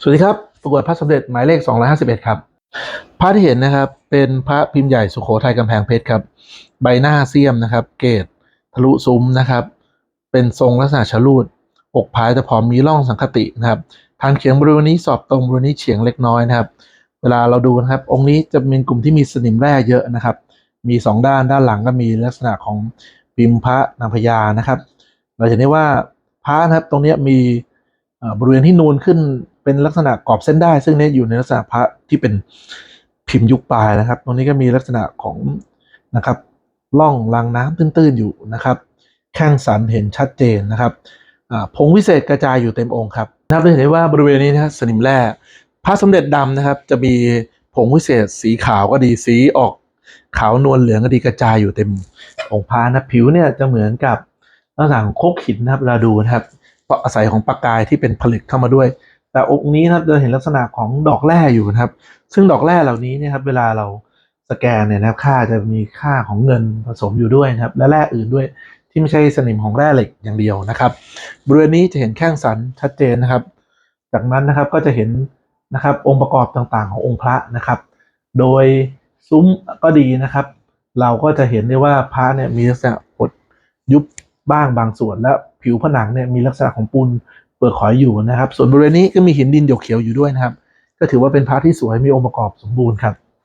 สวัสดีครับประกวดพระสมเด็จหมายเลข 251 ครับ พระที่เห็นนะครับ เป็นพระพิมพ์ใหญ่สุโขทัยกำแพงเพชรครับ ใบหน้าเสียมนะครับ เกตทะลุซุ้มนะครับ เป็นทรงลักษณะชะลูดอกพายแต่พอมมีร่องสังคตินะครับ ทางเฉียงบริเวณนี้สอบตรงบริเวณนี้เฉียงเล็กน้อยนะครับ เวลาเราดูนะครับ องค์นี้จะเป็นกลุ่มที่มีสนิมแร่เยอะนะครับ มีสองด้านด้านหลังก็มีลักษณะของพิมพ์พระนางพญานะครับ เราจะเห็นได้ว่าพระนะครับตรงนี้มี บริเวณที่นูนขึ้นเป็นลักษณะกรอบเส้นได้ ซึ่งเนี่ยอยู่ในลักษณะพระที่เป็นพิมพ์ยุคปลายนะครับ ตรงนี้ก็มีลักษณะของนะครับล่องรางน้ำตื้นๆอยู่นะครับแข้งสันเห็นชัดเจนนะครับผงวิเศษกระจายอยู่เต็มองค์ครับนะครับจะเห็นได้ว่าบริเวณนี้นะสนิมแร่พระสมเด็จดำนะครับ จะมีผงวิเศษสีขาวก็ดีสีออกขาวนวลเหลืองก็ดีกระจายอยู่เต็มองค์พระนะผิวเนี่ยจะเหมือนกับลักษณะของโคกหินนะครับเราดูนะครับ อาศัยของประกายที่เป็นผลึกเข้ามาด้วย แต่องค์นี้นะครับจะเห็นลักษณะของดอกแร่อยู่นะครับ ซึ่งดอกแร่เหล่านี้เนี่ยครับเวลาเราสแกนเนี่ยนะครับค่าจะมีค่าของเงินผสมอยู่ด้วยนะครับและแร่อื่นด้วยที่ไม่ใช่สนิมของแร่เหล็กอย่างเดียวนะครับ บริเวณนี้จะเห็นแข้งสันชัดเจนนะครับ จากนั้นนะครับก็จะเห็นนะครับองค์ประกอบต่างๆ ขององค์พระนะครับ โดยซุ้มก็ดีนะครับ เราก็จะเห็นได้ว่าพระเนี่ยมีลักษณะหดยุบบ้างบางส่วนและ ผิวผนังเนี่ยมีลักษณะของปูนเปลือกหอยอยู่นะครับ ส่วนบริเวณนี้ก็มีหินดินหยกเขียวอยู่ด้วยนะครับ ก็ถือว่าเป็นพระที่สวยมีองค์ประกอบสมบูรณ์ครับ